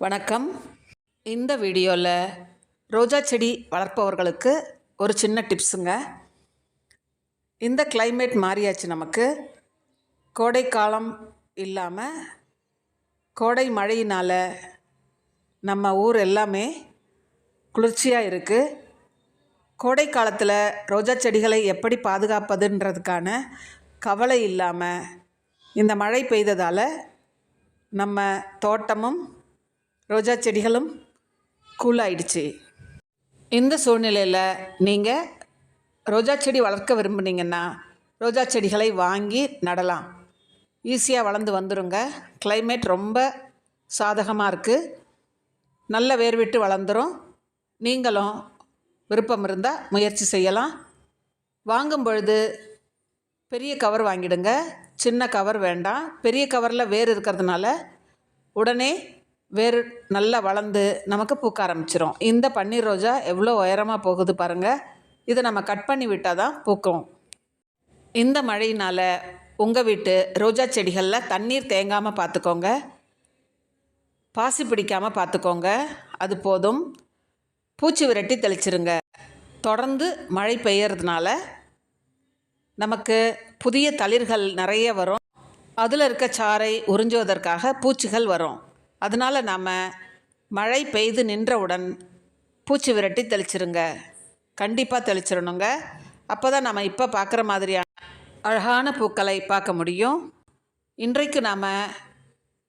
வணக்கம். இந்த வீடியோவில் ரோஜா செடி வளர்ப்பவர்களுக்கு ஒரு சின்ன டிப்ஸுங்க. இந்த கிளைமேட் மாறியாச்சு நமக்கு. கோடைக்காலம் இல்லாமல் கோடை மழையினால் நம்ம ஊர் எல்லாமே குளிர்ச்சியாக இருக்குது கோடை காலத்தில் ரோஜா செடிகளை எப்படி பாதுகாப்பதுன்றதுக்கான கவலை இல்லாமல் இந்த மழை பெய்ததால் நம்ம தோட்டமும் ரோஜா செடிகளும் கூலாயிடுச்சு இந்த சூழ்நிலையில் நீங்கள் ரோஜா செடி வளர்க்க விரும்புனீங்கன்னா ரோஜா செடிகளை வாங்கி நடலாம். ஈஸியாக வளர்ந்து வந்துருங்க. கிளைமேட் ரொம்ப சாதகமாக இருக்குது நல்ல வேர் விட்டு வளர்ந்துரும். நீங்களும் விருப்பம் இருந்தால் முயற்சி செய்யலாம். வாங்கும் பொழுது பெரிய கவர் வாங்கிடுங்க. சின்ன கவர் வேண்டாம். பெரிய கவரில் வேர் இருக்கிறதுனால உடனே வேர் நல்லா வளர்ந்து நமக்கு பூக்க ஆரம்பிச்சிரும். இந்த பன்னீர் ரோஜா எவ்வளோ உயரமாக போகுது பாருங்கள் இதை நம்ம கட் பண்ணி விட்டால் தான் பூக்கும். இந்த மழையினால் உங்கள் வீட்டு ரோஜா செடிகளில் தண்ணீர் தேங்காமல் பார்த்துக்கோங்க. பாசி பிடிக்காமல் பார்த்துக்கோங்க. அது போதும். பூச்சி விரட்டி தெளிச்சிருங்க. தொடர்ந்து மழை பெய்யறதுனால நமக்கு புதிய தளிர்கள் நிறைய வரும். அதில் இருக்க சாறை உறிஞ்சுவதற்காக பூச்சிகள் வரும். அதனால் நாம் மழை பெய்து நின்றவுடன் பூச்சி விரட்டி தெளிச்சிருங்க. கண்டிப்பாக தெளிச்சிடணுங்க அப்போ தான் நம்ம இப்போ பார்க்குற மாதிரியான அழகான பூக்களை பார்க்க முடியும். இன்றைக்கு நாம்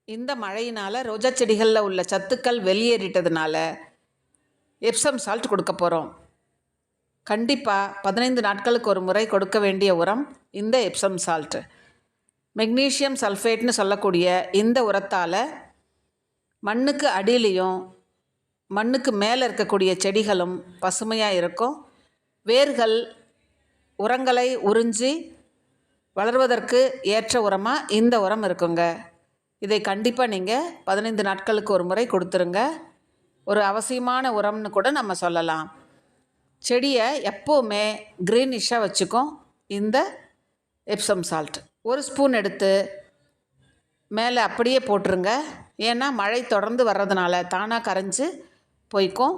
இந்த மழையினால் ரோஜா செடிகளில் உள்ள சத்துக்கள் வெளியேறிட்டதுனால எப்சம் சால்ட் கொடுக்க போகிறோம் கண்டிப்பாக பதினைந்து நாட்களுக்கு ஒரு முறை கொடுக்க வேண்டிய உரம் இந்த எப்சம் சால்ட்டு மெக்னீஷியம் சல்ஃபேட்னு சொல்லக்கூடிய இந்த உரத்தால் மண்ணுக்கு அடியிலையும் மண்ணுக்கு மேலே இருக்கக்கூடிய செடிகளும் பசுமையாக இருக்கும். வேர்கள் உரங்களை உறிஞ்சி வளர்வதற்கு ஏற்ற உரமாக இந்த உரம் இருக்குங்க. இதை கண்டிப்பாக நீங்கள் பதினைந்து நாட்களுக்கு ஒரு முறை கொடுத்துருங்க. ஒரு அவசியமான உரம்னு கூட நம்ம சொல்லலாம். செடியை எப்போவுமே க்ரீனிஷாக வச்சுக்கும் இந்த எப்சம் சால்ட் ஒரு ஸ்பூன் எடுத்து மேலே அப்படியே போட்டுருங்க. ஏன்னா மழை தொடர்ந்து வர்றதுனால தானாக கரைஞ்சி போய்க்கும்.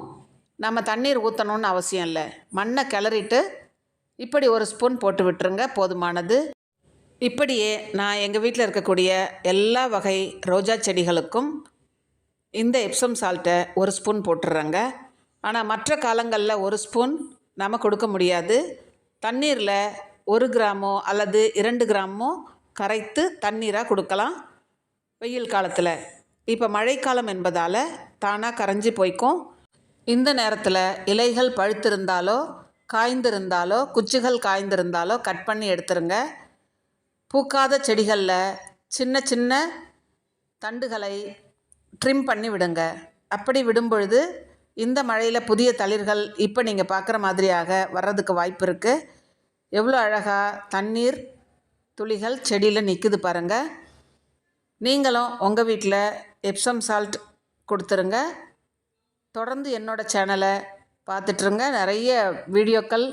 நம்ம தண்ணீர் ஊற்றணுன்னு அவசியம் இல்லை. மண்ணை கிளறிட்டு இப்படி ஒரு ஸ்பூன் போட்டு விட்டுருங்க போதுமானது. இப்படியே நான் எங்கள் வீட்டில் இருக்கக்கூடிய எல்லா வகை ரோஜா செடிகளுக்கும் இந்த எப்சம் சால்ட்டை ஒரு ஸ்பூன் போட்டுடுறேங்க ஆனால் மற்ற காலங்களில் ஒரு ஸ்பூன் நாம் கொடுக்க முடியாது. தண்ணீரில் ஒரு கிராமோ அல்லது இரண்டு கிராமோ கரைத்து தண்ணீராக கொடுக்கலாம். வெயில் காலத்தில். இப்போ மழைக்காலம் என்பதால் தானாக கரைஞ்சி போய்க்கும். இந்த நேரத்தில் இலைகள் பழுத்திருந்தாலோ காய்ந்திருந்தாலோ குச்சிகள் காய்ந்திருந்தாலோ கட் பண்ணி எடுத்துருங்க. பூக்காத செடிகளில் சின்ன சின்ன தண்டுகளை ட்ரிம் பண்ணி விடுங்க. அப்படி விடும் பொழுது இந்த மழையில் புதிய தளிர்கள் இப்போ நீங்கள் பார்க்குற மாதிரியாக வர்றதுக்கு வாய்ப்பு இருக்குது எவ்வளோ அழகாக தண்ணீர் துளிகள் செடியில் நிற்குது பாருங்கள் நீங்களும் உங்கள் வீட்டில் எப்சம் சால்ட் கொடுத்துருங்க. தொடர்ந்து என்னோடய சேனலை பார்த்துட்ருங்க. நிறைய வீடியோக்கள்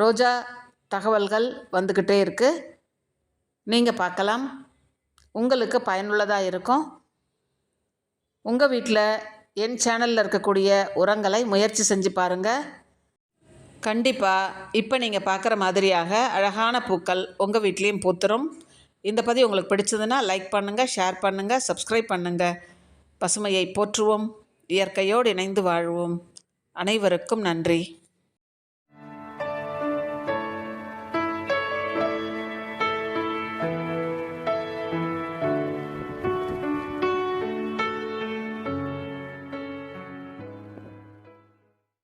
ரோஜா தகவல்கள் வந்துக்கிட்டே இருக்குது நீங்கள் பார்க்கலாம். உங்களுக்கு பயனுள்ளதாக இருக்கும். உங்கள் வீட்டில் என் சேனலில் இருக்கக்கூடிய உரங்களை முயற்சி செஞ்சு பாருங்கள் கண்டிப்பாக இப்போ நீங்கள் பார்க்குற மாதிரியாக அழகான பூக்கள் உங்கள் வீட்லேயும் பூத்துரும். இந்த பதிவு உங்களுக்கு பிடிச்சதுன்னா லைக் பண்ணுங்கள் ஷேர் பண்ணுங்கள் சப்ஸ்கிரைப் பண்ணுங்கள் பசுமையை போற்றுவோம் இயற்கையோடு இணைந்து வாழ்வோம். அனைவருக்கும் நன்றி.